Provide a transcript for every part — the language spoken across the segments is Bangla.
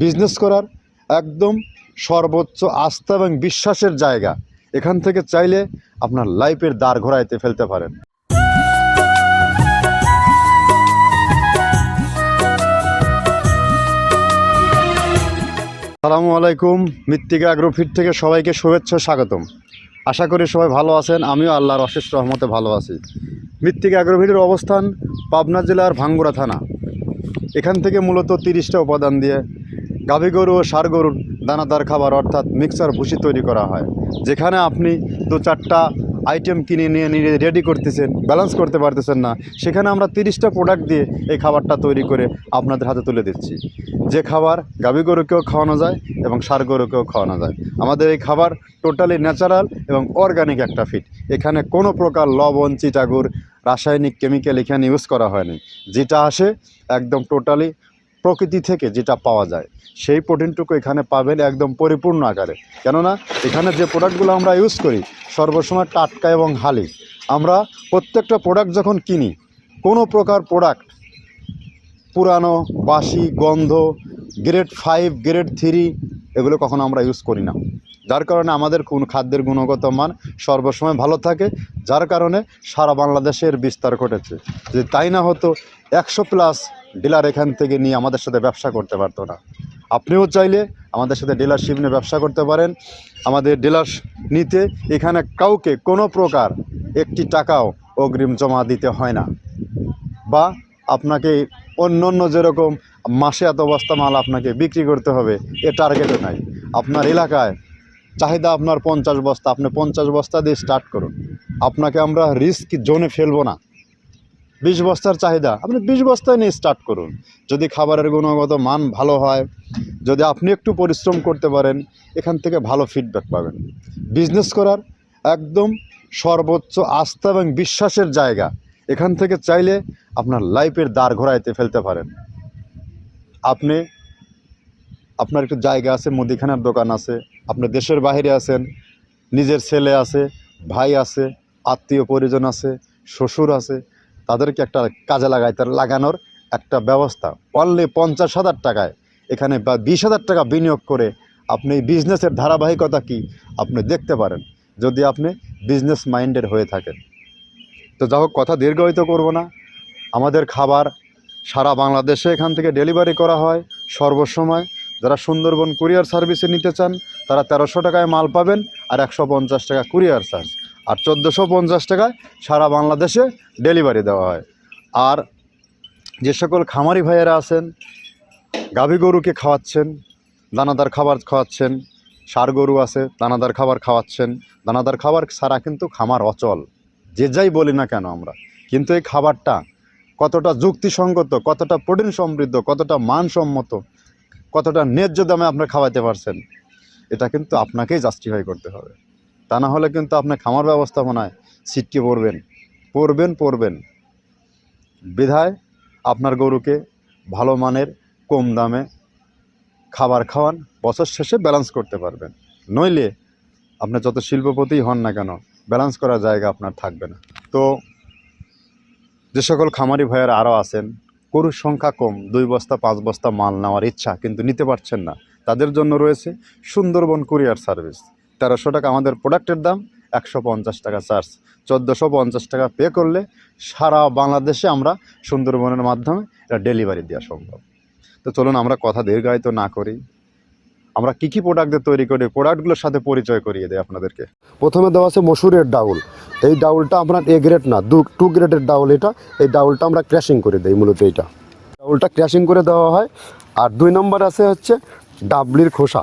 বিজনেস করার একদম সর্বোচ্চ আস্থা এবং বিশ্বাসের জায়গা। এখান থেকে চাইলে আপনার লাইফের দ্বার ঘোরাইতে ফেলতে পারেন। সালামু আলাইকুম, মৃত্তিকা অ্যাগ্রোফিট থেকে সবাইকে শুভেচ্ছা, স্বাগতম। আশা করি সবাই ভালো আছেন, আমিও আল্লাহর অশেষ রহমতে ভালো আছি। মৃত্তিকা অ্যাগ্রোফিটের অবস্থান পাবনা জেলার ভাঙ্গুড়া থানা। এখান থেকে মূলত তিরিশটা উপাদান দিয়ে গাভী গরু ও ষাঁড় গরুর দানাদার খাবার অর্থাৎ মিক্সার ভুসি তৈরি করা হয়, যেখানে আপনি দু চারটা আইটেম কিনে নিয়ে নিয়ে রেডি করতেছেন ব্যালেন্স করতে পারতেছেন না, সেখানে আমরা তিরিশটা প্রোডাক্ট দিয়ে এই খাবারটা তৈরি করে আপনাদের হাতে তুলে দিচ্ছি। যে খাবার গাভী গরুকেও খাওয়ানো যায় এবং সার গরুকেও খাওয়ানো যায়। আমাদের এই খাবার টোটালি ন্যাচারাল এবং অর্গানিক একটা ফিড এখানে কোনো প্রকার লবণ, চিটাগুড়, রাসায়নিক কেমিক্যাল এখানে ইউজ করা হয়নি। যেটা আসে একদম টোটালি প্রকৃতি থেকে যেটা পাওয়া যায়, সেই প্রোটিনটুকু এখানে পাবেন একদম পরিপূর্ণ আকারে। কেননা, এখানে যে প্রোডাক্টগুলো আমরা ইউজ করি, সর্বসময় টাটকা এবং হালি। আমরা প্রত্যেকটা প্রোডাক্ট যখন কিনি, কোনো প্রকার প্রোডাক্ট, পুরানো, বাসি, গন্ধ, গ্রেড ফাইভ, গ্রেড থ্রি, এগুলো কখনো আমরা ইউজ করি না। যার কারণে আমাদের কোন খাদ্যের গুণগত মান সর্বসময় ভালো থাকে, যার কারণে সারা বাংলাদেশের বিস্তার ঘটেছে। যে তাই না হতো, একশো প্লাস ডিলার এখান থেকে নিয়ে আমাদের সাথে ব্যবসা করতে পারতো না। আপনিও চাইলে আমাদের সাথে ডিলারশিপ নিয়ে ব্যবসা করতে পারেন। আমাদের ডিলার নিতে এখানে কাউকে কোনো প্রকার একটি টাকাও অগ্রিম জমা দিতে হয় না। বা আপনাকে অন্য অন্য যেরকম মাসে এত বস্তা মাল আপনাকে বিক্রি করতে হবে, এ টার্গেটও নাই। আপনার এলাকায় চাহিদা আপনার পঞ্চাশ বস্তা, আপনি পঞ্চাশ বস্তা দিয়ে স্টার্ট করুন। আপনাকে আমরা রিস্ক জোনে ফেলব না। বিশ বস্তার চাহিদা, আপনি বিশ বস্তায় নিয়ে স্টার্ট করুন। যদি খাবারের গুণগত মান ভালো হয়, যদি আপনি একটু পরিশ্রম করতে পারেন, এখান থেকে ভালো ফিডব্যাক পাবেন। বিজনেস করার একদম সর্বোচ্চ আস্থা এবং বিশ্বাসের জায়গা। এখান থেকে চাইলে আপনার লাইফের দ্বার ঘোরাইতে ফেলতে পারেন। আপনি, আপনার একটু জায়গা আছে, মুদিখানার দোকান আছে আপনি দেশের বাইরে আছেন, নিজের ছেলে আছে, ভাই আছে, আত্মীয় পরিজন আছে, শ্বশুর আছে, তাদেরকে একটা কাজে লাগাইতে, লাগানোর একটা ব্যবস্থা। অনলি পঞ্চাশ হাজার টাকায় এখানে বা বিশ হাজার টাকা বিনিয়োগ করে আপনি বিজনেসের ধারাবাহিকতা কি আপনি দেখতে পারেন, যদি আপনি বিজনেস মাইন্ডেড হয়ে থাকেন। তো যা হোক, কথা দীর্ঘায়িত করব না। আমাদের খাবার সারা বাংলাদেশে এখান থেকে ডেলিভারি করা হয় সর্বসময়। যারা সুন্দরবন কুরিয়ার সার্ভিসে নিতে চান, তারা তেরোশো টাকায় মাল পাবেন আর একশো পঞ্চাশ টাকা কুরিয়ার চার্জ। আর চোদ্দোশো পঞ্চাশ টাকায় সারা বাংলাদেশে ডেলিভারি দেওয়া হয়। আর যে সকল খামারি ভাইয়েরা আছেন, গাভী গরুকে খাওয়াচ্ছেন, দানাদার খাবার খাওয়াচ্ছেন ষাঁড় গরু আছে, দানাদার খাবার খাওয়াচ্ছেন, দানাদার খাবার ছাড়া কিন্তু খামার অচল। যে যাই বলি না কেন আমরা, কিন্তু এই খাবারটা কতটা যুক্তিসঙ্গত, কতটা প্রোটিন সমৃদ্ধ, কতটা মানসম্মত কতটা ন্যায্য দামে আপনি খাওয়াতে পারছেন, এটা কিন্তু আপনাকেই জাস্টিফাই করতে হবে। তা না হলে কিন্তু আপনি খামার ব্যবস্থাপনায় ছিটকে পড়বেন পড়বেন পড়বেন। বিধায় আপনার গরুকে ভালো মানের কম দামে খাবার খাওয়ান, বছর শেষে ব্যালেন্স করতে পারবেন। নইলে আপনি যত শিল্পপতিই হন না কেন ব্যালেন্স করার জায়গা আপনার থাকবে না। তো যে সকল খামারি ভাইয়েরা আরও আছেন গরুর সংখ্যা কম, দুই বস্তা, পাঁচ বস্তা মাল নেওয়ার ইচ্ছা কিন্তু নিতে পারছেন না। তাদের জন্য রয়েছে সুন্দরবন কুরিয়ার সার্ভিস। তেরোশো টাকা আমাদের প্রোডাক্টের দাম, একশো পঞ্চাশ টাকা চার্জ। চোদ্দোশো পঞ্চাশ টাকা পে করলে সারা বাংলাদেশে আমরা সুন্দরবনের মাধ্যমে এটা ডেলিভারি দেওয়া সম্ভব। তো চলুন আমরা কথা দীর্ঘায়িত না করি। আমরা কী কী প্রোডাক্ট তৈরি করি, প্রোডাক্টগুলোর সাথে পরিচয় করিয়ে দেয় আপনাদেরকে। প্রথমে দেওয়া আছে মসুরের ডাউল। এই ডাউলটা আপনার এ গ্রেড না, দু টু গ্রেডের ডাউল এটা। এই ডাউলটা আমরা ক্র্যাশিং করে দিই মূলত এইটা। ডাউলটা ক্র্যাশিং করে দেওয়া হয়। আর দুই নম্বর আছে হচ্ছে ডাবলির খোসা।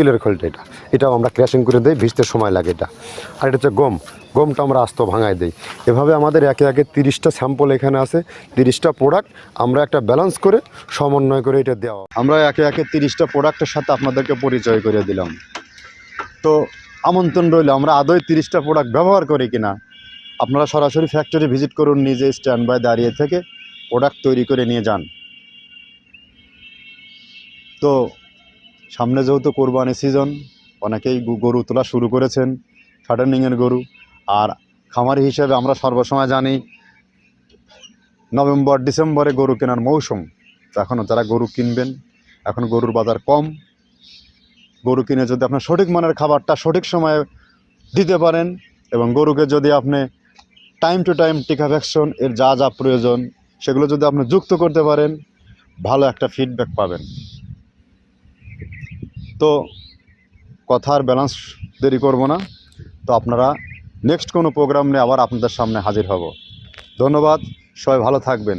তিলের খোলটা এটা। এটাও আমরা ক্র্যাশিং করে দিই, ভিজতে সময় লাগে এটা। আর এটা হচ্ছে গম। গমটা আমরা আস্ত ভাঙায় দিই। এভাবে আমাদের একে একে তিরিশটা স্যাম্পল এখানে আছে, তিরিশটা প্রোডাক্ট আমরা একটা ব্যালেন্স করে সমন্বয় করে এটা দেওয়া। আমরা একে একে তিরিশটা প্রোডাক্টের সাথে আপনাদেরকে পরিচয় করে দিলাম। তো আমন্ত্রণ রইল, আমরা আদৌ তিরিশটা প্রোডাক্ট ব্যবহার করি কিনা? আপনারা সরাসরি ফ্যাক্টরি ভিজিট করুন, নিজে স্ট্যান্ড বাই দাঁড়িয়ে থেকে প্রোডাক্ট তৈরি করে নিয়ে যান। তো সামনে যেহেতু কোরবানি সিজন অনেকেই গরু তোলা শুরু করেছেন ফাটার্নিংয়ের গরু। আর খামারি হিসেবে আমরা সর্বসময় জানি, নভেম্বর, ডিসেম্বরে গরু কেনার মৌসুম। এখনও যারা গরু কিনবেন, এখন গরুর বাজার কম। গরু কিনে যদি আপনার সঠিক মানের খাবারটা সঠিক সময়ে দিতে পারেন এবং গরুকে যদি আপনি টাইম টু টাইম টিকা ভ্যাকসিন এর যা যা প্রয়োজন, সেগুলো যদি আপনি যুক্ত করতে পারেন, ভালো একটা ফিডব্যাক পাবেন। তো কথার ব্যালেন্স দেরি করব না। তো আপনারা নেক্সট কোনো প্রোগ্রাম নিয়ে আবার আপনাদের সামনে হাজির হব। ধন্যবাদ, সবাই ভালো থাকবেন।